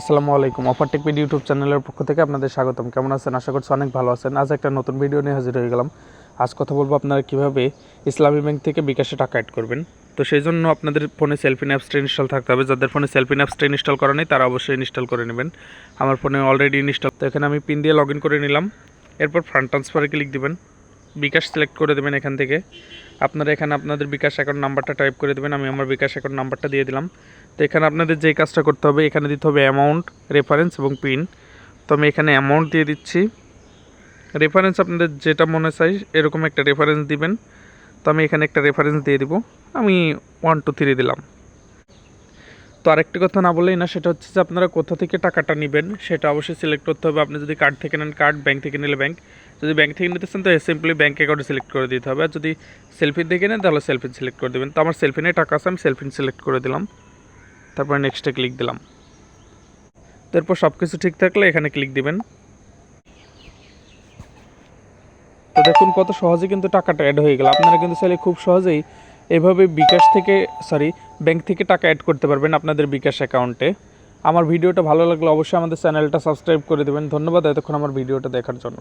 আসসালামু আলাইকুম। অফারটেক video YouTube চ্যানেলের পক্ষ থেকে আপনাদের স্বাগতম। কেমন আছেন? আশা করছি অনেক ভালো আছেন। আজ একটা নতুন ভিডিও নিয়ে হাজির হয়ে গেলাম। আজ কথা বলব আপনারা কীভাবে ইসলামী ব্যাংক থেকে বিকাশে টাকা অ্যাড করবেন। তো সেই জন্য আপনাদের ফোনে সেলফিন অ্যাপসটা ইনস্টল থাকতে হবে। যাদের ফোনে সেলফিন অ্যাপসটা ইনস্টল করা নেই, তারা অবশ্যই ইনস্টল করে নেবেন। আমার ফোনে অলরেডি ইনস্টল তো এখানে আমি পিন দিয়ে লগ করে নিলাম। এরপর ফান্ড ট্রান্সফারে ক্লিক দিবেন। বিকাশ সিলেক্ট করে দেবেন এখান থেকে। আপনারা এখানে আপনাদের বিকাশ অ্যাকাউন্ট নাম্বারটা টাইপ করে দেবেন, আমি আমার বিকাশ অ্যাকাউন্ট নাম্বারটা দিয়ে দিলাম। তো এখানে আপনাদের যেই কাজটা করতে হবে, এখানে দিতে হবে অ্যামাউন্ট রেফারেন্স এবং পিন তো আমি এখানে অ্যামাউন্ট দিয়ে দিচ্ছি। রেফারেন্স আপনাদের যেটা মনে চাই, এরকম একটা রেফারেন্স দিবেন। তো আমি এখানে একটা রেফারেন্স দিয়ে দিব। আমি ওয়ান টু থ্রি দিলাম। তো আরেকটি কথা না বললেই না, সেটা হচ্ছে যে আপনারা কোথা থেকে টাকাটা নেবেন, সেটা অবশ্যই সিলেক্ট করতে হবে। আপনি যদি কার্ড থেকে নেন কার্ড ব্যাংক থেকে নিলে ব্যাংক যদি ব্যাংক থেকে নিতে চান, তো সিম্পলি ব্যাংক অ্যাকাউন্টে সিলেক্ট করে দিতে হবে। আর যদি সেলফিন থেকে নেন, তাহলে সেলফিন সিলেক্ট করে দেবেন। তো আমার সেলফিনে টাকা আছে, আমি সেলফিন সিলেক্ট করে দিলাম। তারপরে নেক্সটে ক্লিক দিলাম। তারপর সব কিছু ঠিক থাকলে এখানে ক্লিক দিবেন। তো দেখুন কত সহজে কিন্তু টাকাটা অ্যাড হয়ে গেল। আপনারা কিন্তু চাইলে খুব সহজেই এভাবে বিকাশ থেকে সরি ব্যাংক থেকে টাকা অ্যাড করতে পারবেন আপনাদের বিকাশ অ্যাকাউন্টে আমার ভিডিওটা ভালো লাগলে অবশ্যই আমাদের চ্যানেলটা সাবস্ক্রাইব করে দেবেন। ধন্যবাদ এতক্ষণ আমার ভিডিওটা দেখার জন্য।